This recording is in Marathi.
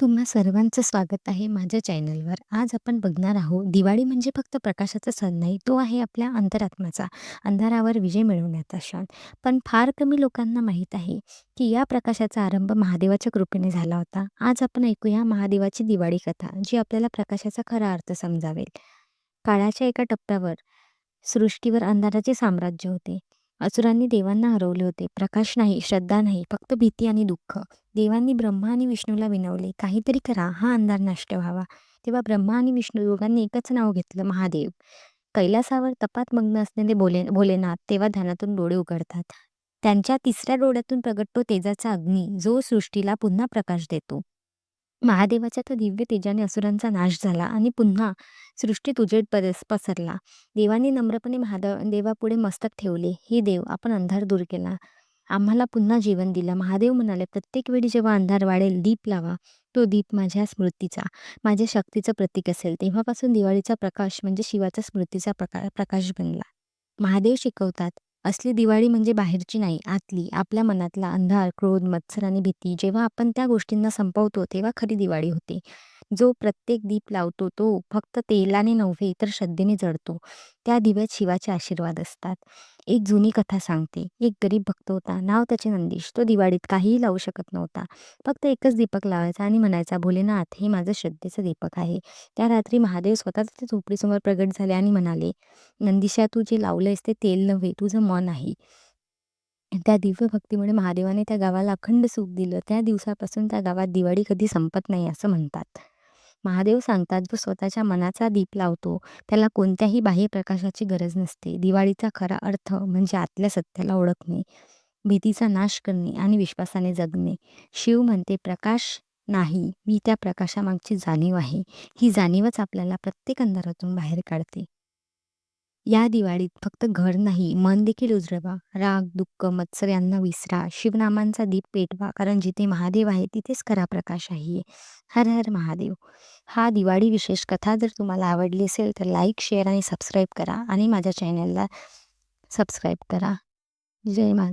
तुम्हा सर्वांचं स्वागत आहे माझ्या चॅनलवर. आज आपण बघणार आहोत दिवाळी म्हणजे फक्त प्रकाशाचा सण नाही, तो आहे आपल्या अंतरात्म्याचा, अंधारावर विजय मिळवण्याचा क्षण. पण फार कमी लोकांना माहीत आहे, की या प्रकाशाचा आरंभ महादेवाच्या कृपेने झाला होता. आज आपण ऐकूया महादेवाची दिवाळी कथा, जी आपल्याला प्रकाशाचा खरा अर्थ समजावेल. काळाच्या एका टप्प्यावर सृष्टीवर अंधाराचे साम्राज्य होते. असुरांनी देवांना हरवले होते. प्रकाश नाही, श्रद्धा नाही, फक्त भीती आणि दुःख. देवांनी ब्रह्मा आणि विष्णूला विनवले, काहीतरी करा, हा अंधार नष्ट व्हावा. तेव्हा ब्रह्मा आणि विष्णू दोघांनी एकच नाव घेतलं, महादेव. कैलासावर तपात मग्न असलेले बोले भोलेनाथ तेव्हा ध्यानातून डोळे उघडतात. त्यांच्या तिसऱ्या डोळ्यातून प्रगटतो तेजाचा अग्नी, जो सृष्टीला पुन्हा प्रकाश देतो. महादेवाच्या तर दिव्य तेजाने असुरांचा नाश झाला आणि पुन्हा सृष्टीत उजेड परस पसरला. देवाने नम्रपणे महादेव देवापुढे मस्तक ठेवले, हे देव, आपण अंधार दूर केला, आम्हाला पुन्हा जीवन दिलं. महादेव म्हणाले, प्रत्येक वेळी जेव्हा अंधार वाढेल, दीप लावा. तो दीप माझ्या स्मृतीचा, माझ्या शक्तीचं प्रतीक असेल. तेव्हापासून दिवाळीचा प्रकाश म्हणजे शिवाच्या स्मृतीचा प्रका प्रकाश बनला. महादेव शिकवतात, असली दिवाळी म्हणजे बाहेरची नाही, आतली, आपल्या मनातला अंधार, क्रोध, मत्सर आणि भीती. जेव्हा आपण त्या गोष्टींना संपवतो, तेव्हा खरी दिवाळी होते. जो प्रत्येक दीप लावतो, तो फक्त तेलाने नव्हे, तर श्रद्धेने जळतो. त्या दिव्यात शिवाचे आशीर्वाद असतात. एक जुनी कथा सांगते. एक गरीब भक्त होता, नाव त्याचे नंदीश. तो दिवाळीत काहीही लावू शकत नव्हता. फक्त एकच दीपक लावायचा आणि म्हणायचा, भोलेनाथ, हे माझं श्रद्धेचं दीपक आहे. त्या रात्री महादेव स्वतः त्याच्या झोपडीसमोर प्रगट झाले आणि म्हणाले, नंदिशा तू जे लावलंयस ते तेल नव्हे, तुझं मन आहे. त्या दिव्य भक्तीमुळे महादेवाने त्या गावाला अखंड सुख दिलं. त्या दिवसापासून त्या गावात दिवाळी कधी संपत नाही, असं म्हणतात. महादेव सांगतात, जो स्वतःच्या मनाचा दीप लावतो, त्याला कोणत्याही बाह्य प्रकाशाची गरज नसते. दिवाळीचा खरा अर्थ म्हणजे आतल्या सत्याला ओळखणे, भीतीचा नाश करणे आणि विश्वासाने जगणे. शिव म्हणते, प्रकाश नाही, मी त्या प्रकाशामागची जाणीव आहे. ही जाणीवच आपल्याला प्रत्येक अंधारातून बाहेर काढते. या दिवाळीत फक्त घर नाही, मन देखील उजळवा. राग, दुःख, मत्सर यांना विसरा. शिवनामांचा दीप पेटवा, कारण जिथे महादेव आहे, तिथेच खरा प्रकाश आहे. हर हर महादेव. हा दिवाळी विशेष कथा जर तुम्हाला आवडली असेल, तर लाईक, शेअर आणि सबस्क्राईब करा आणि माझ्या चॅनलला सबस्क्राईब करा. जय मा